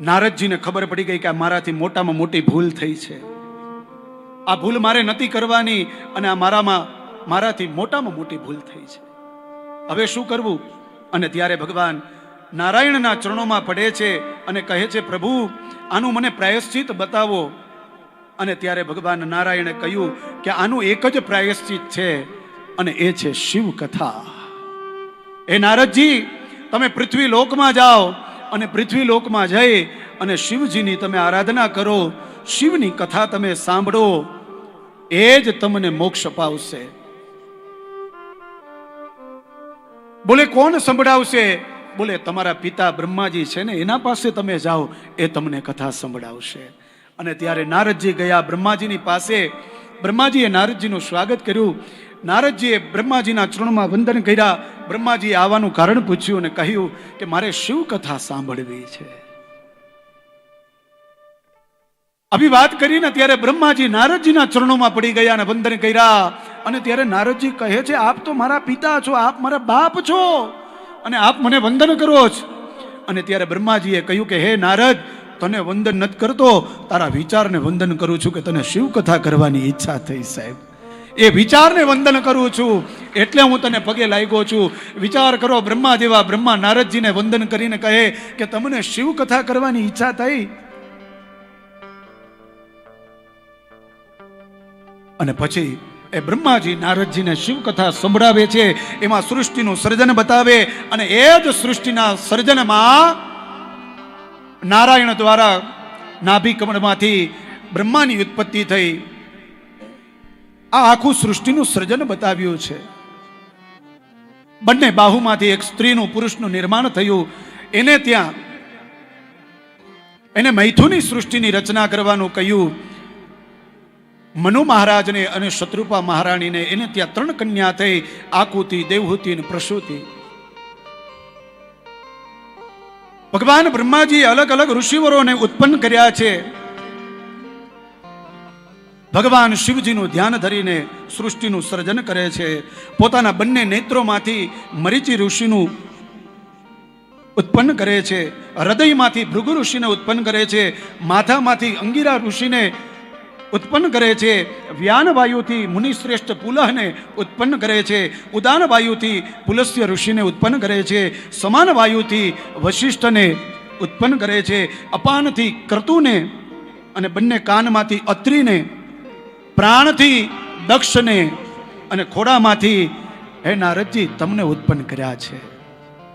નારદજીને ખબર પડી ગઈ કે મારાથી મોટામાં મોટી ભૂલ થઈ છે. આ ભૂલ મારે નથી કરવાની અને આ મારામાં, મારાથી મોટામાં મોટી ભૂલ થઈ છે. હવે શું કરવું? અને ત્યારે ભગવાન નારાયણના ચરણોમાં પડે છે અને કહે છે, પ્રભુ, આનું મને પ્રાયશ્ચિત બતાવો. અને ત્યારે ભગવાન નારાયણે કહ્યું કે આનું એક જ પ્રાયશ્ચિત છે અને એ છે શિવ કથા એ નારદજી, તમે પૃથ્વી લોકમાં જાઓ અને પૃથ્વી લોકમાં જઈ અને શિવજીની તમે આરાધના કરો, શિવની કથા તમે સાંભળો, એ જ તમને મોક્ષ અપાવશે. બોલે, કોણ સંભળાવશે? બોલે, તમારા પિતા બ્રહ્માજી છે ને, એના પાસે તમે જાઓ, એ તમને કથા સંભળાવશે. અને ત્યારે નારદજી ગયા બ્રહ્માજીની પાસે. બ્રહ્માજીએ નારદજીનું સ્વાગત કર્યું. નારદજીએ બ્રહ્માજીના ચરણમાં વંદન કર્યા. બ્રહ્માજીએ આવવાનું કારણ પૂછ્યું અને કહ્યું કે મારે શિવ કથા સાંભળવી છે? આવી વાત કરીને ત્યારે બ્રહ્માજી નારદજીના ચરણોમાં પડી ગયા અને વંદન કર્યા. અને ત્યારે નારદજી કહે છે, આપ તો મારા પિતા છો, આપ મારા બાપ છો. અને આપ મને વંદન કરો છો. અને ત્યારે બ્રહ્માજીએ કહ્યું કે, હે નારદ, તને વંદન નથી કરતો. તારા વિચારને વંદન કરું છું કે તને શિવ કથા કરવાની ઈચ્છા થઈ, સાહેબ? એ વિચારને વંદન કરું છું. એટલે હું તને પગે લાગ્યો છું. વિચાર કરો બ્રહ્મા જેવા બ્રહ્મા નારદજીને વંદન કરીને કહે કે તમને શિવ કથા કરવાની ઈચ્છા થઈ. અને પછી એ બ્રહ્માજી નારદજીને શિવ કથા સંભળાવે છે. એમાં સૃષ્ટિનું સર્જન બતાવે અને એ જ સૃષ્ટિના સર્જનમાં નારાયણ દ્વારા નાભિકમળમાંથી બ્રહ્માની ઉત્પત્તિ થઈ. આ આખું સૃષ્ટિનું સર્જન બતાવ્યું છે. બંને બાહુમાંથી એક સ્ત્રીનું પુરુષનું નિર્માણ થયું. એને ત્યાં એને મૈથુની સૃષ્ટિની રચના કરવાનું કહ્યું. મનુ મહારાજને અને શત્રુપા મહારાણીને એને ત્યાં ત્રણ કન્યા થઈ, આકુતિ, દેવહૂતિ અને પ્રસૂતિ. ભગવાન બ્રહ્માજી અલગ અલગ ઋષિવરોને ઉત્પન્ન કર્યા છે. ભગવાન શિવજીનું ધ્યાન ધરીને સૃષ્ટિનું સર્જન કરે છે. પોતાના બંને નેત્રોમાંથી મરીચી ઋષિનું ઉત્પન્ન કરે છે. હૃદયમાંથી ભૃગુ ઋષિને ઉત્પન્ન કરે છે. માથામાંથી અંગીરા ઋષિને ઉત્પન્ન કરે છે. વ્યાન વાયુથી મુનિશ્રેષ્ઠ પુલહને ઉત્પન્ન કરે છે. ઉદાન વાયુથી પુલસ્ય ઋષિને ઉત્પન્ન કરે છે. સમાન વાયુથી વશિષ્ઠને ઉત્પન્ન કરે છે. અપાનથી ક્રતુને અને બંને કાનમાંથી અત્રિને પ્રાણથી દક્ષને અને ખોડામાંથી હે નારદજી તમને ઉત્પન્ન કર્યા છે.